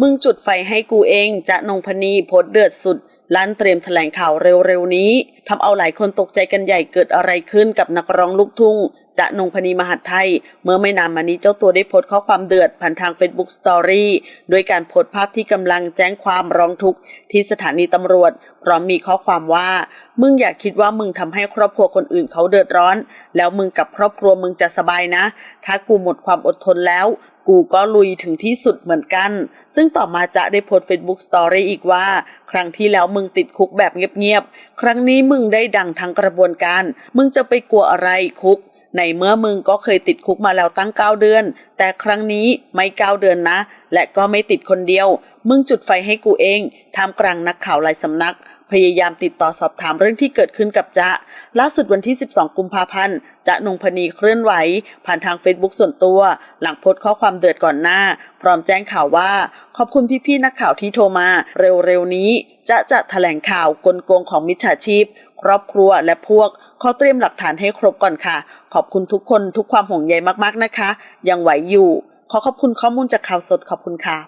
มึงจุดไฟให้กูเอง จะนงพนีโพสเดือดสุดลั่นเตรียมแถลงข่าวเร็วๆนี้ทำเอาหลายคนตกใจกันใหญ่เกิดอะไรขึ้นกับนักร้องลูกทุ่งจะนงพนีมหัดไทย เมื่อไม่นานมานี้เจ้าตัวได้โพสต์ข้อความเดือดผ่านทาง Facebook Story โดยการโพสต์ภาพที่กำลังแจ้งความร้องทุกข์ที่สถานีตำรวจ พร้อมมีข้อความว่า มึงอย่าคิดว่ามึงทำให้ครอบครัวคนอื่นเขาเดือดร้อน แล้วมึงกับครอบครัวมึงจะสบายนะ ถ้ากูหมดความอดทนแล้วกูก็ลุยถึงที่สุดเหมือนกัน ซึ่งต่อมาจะได้โพสต์ Facebook Story อีกว่า ครั้งที่แล้วมึงติดคุกแบบเงียบๆ ครั้งนี้มึงได้ดังทั้งกระบวนการ มึงจะไปกลัวอะไรคุก ในเมื่อมึงก็เคยติดคุกมาแล้วตั้ง 9 เดือน แต่ครั้งนี้ไม่ 9 เดือนนะ และก็ไม่ติดคนเดียว มึงจุดไฟให้กูเองท่ามกลางนักข่าวหลายสำนัก พยายามติดต่อสอบถามเรื่องที่เกิดขึ้นกับจ๊ะ ล่าสุดวันที่ 12 กุมภาพันธ์จ๊ะนงพนีเคลื่อนไหว ผ่านทาง Facebook ส่วนตัว หลังโพสต์ข้อความเดือดก่อนหน้า พร้อมแจ้งข่าวว่า ขอบคุณพี่ๆนักข่าวที่โทรมา เร็วๆนี้จะจะแถลงข่าวกลโกงของมิจฉาชีพ ครอบครัวและพวกขอเตรียมหลักฐานให้ครบก่อนค่ะ ขอบคุณทุกคนทุกความห่วงใยมากๆนะคะ ยังไหวอยู่ ขอขอบคุณข้อมูลจากข่าวสดขอบคุณค่ะ